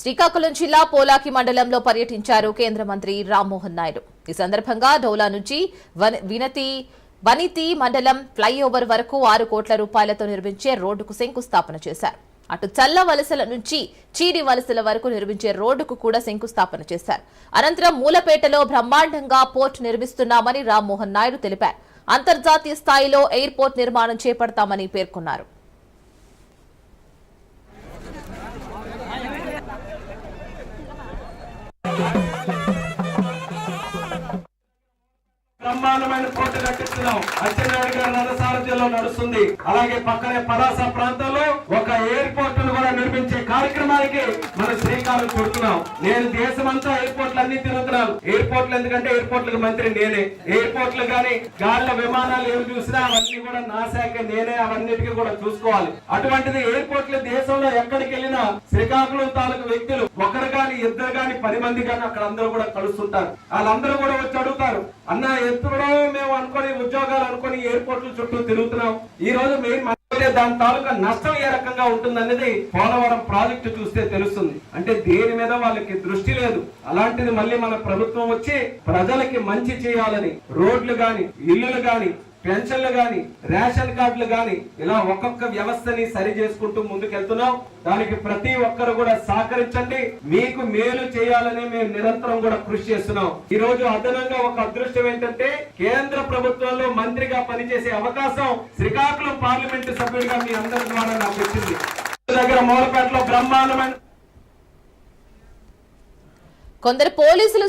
శ్రీకాకుళం జిల్లా పోలాకి మండలంలో పర్యటించారు కేంద్ర మంత్రి రామ్మోహన్ నాయుడు. ఈ సందర్భంగా డౌలా నుంచి వినతి వనితి మండలం ఫ్లైఓవర్ వరకు ఆరు కోట్ల రూపాయలతో నిర్మించే రోడ్డుకు శంకుస్థాపన చేశారు. అటు చల్ల వలసల నుంచి చీడి వలసల వరకు నిర్మించే రోడ్డుకు కూడా శంకుస్థాపన చేశారు. అనంతరం మూలపేటలో బ్రహ్మాండంగా పోర్ట్ నిర్మిస్తున్నామని రామ్మోహన్ నాయుడు తెలిపారు. అంతర్జాతీయ స్థాయిలో ఎయిర్పోర్ట్ నిర్మాణం చేపడతామని పేర్కొన్నారు. బ్రహ్మాండమైన కోట కట్టిస్తున్నాం అచ్చెన్నాయుడు గారి జిల్లా నడుస్తుంది. అలాగే పక్కనే పలాస ప్రాంతంలో ఒక ఎయిర్పోర్ట్ను కూడా నిర్మించే కార్యక్రమానికి మనం శ్రీకారం చుడుతున్నాం నేను దేశమంతా ఎయిర్పోర్ట్లు అన్ని తిరుగుతున్నాను. ఎయిర్పోర్ట్లు ఎందుకంటే ఎయిర్పోర్ట్లకు మంత్రి నేనే. ఎయిర్పోర్ట్లు కానీ గాలిలో విమానాలు ఏమి చూసినా అవన్నీ కూడా నా శాఖ నేనే అవన్నిటికీ కూడా చూసుకోవాలి. అటువంటిది ఎయిర్పోర్ట్లు దేశంలో ఎక్కడికి వెళ్ళినా శ్రీకాకుళం తాలూకు వ్యక్తులు ఇద్దరు కానీ పది మంది కానీ అక్కడ అందరూ కూడా కలుస్తుంటారు. వాళ్ళందరూ కూడా వచ్చి అడుగుతారు అన్న ఎప్పుడో మేము అనుకొని ఉద్యోగాలు అనుకుని ఎయిర్పోర్ట్ల చుట్టూ తిరుగుతున్నాం. ఈ రోజు మెయిన్ దాని తాలూకా నష్టం ఏ రకంగా ఉంటుందనేది పోలవరం ప్రాజెక్టు చూస్తే తెలుస్తుంది. అంటే దేని మీద వాళ్ళకి దృష్టి లేదు. అలాంటిది మళ్ళీ మన ప్రభుత్వం వచ్చి ప్రజలకి మంచి చేయాలని రోడ్లు గాని ఇల్లులు గాని పెన్షన్లు కానీ రేషన్ కార్డులు కానీ ఇలా ఒక్కొక్క వ్యవస్థని సరి చేసుకుంటూ ముందుకెళ్తున్నాం. దానికి ప్రతి ఒక్కరు కూడా సహకరించండి. మీకు మేలు చేయాలని మేము నిరంతరం కూడా కృషి చేస్తున్నాం. ఈ రోజు అదనంగా ఒక అదృష్టం ఏంటంటే కేంద్ర ప్రభుత్వంలో మంత్రిగా పనిచేసే అవకాశం శ్రీకాకుళం పార్లమెంటు సభ్యుడిగా మీ అందరి ద్వారా నాకు వచ్చింది. దగ్గర మూలపేటలో బ్రహ్మాండమైన కొందరు పోలీసులు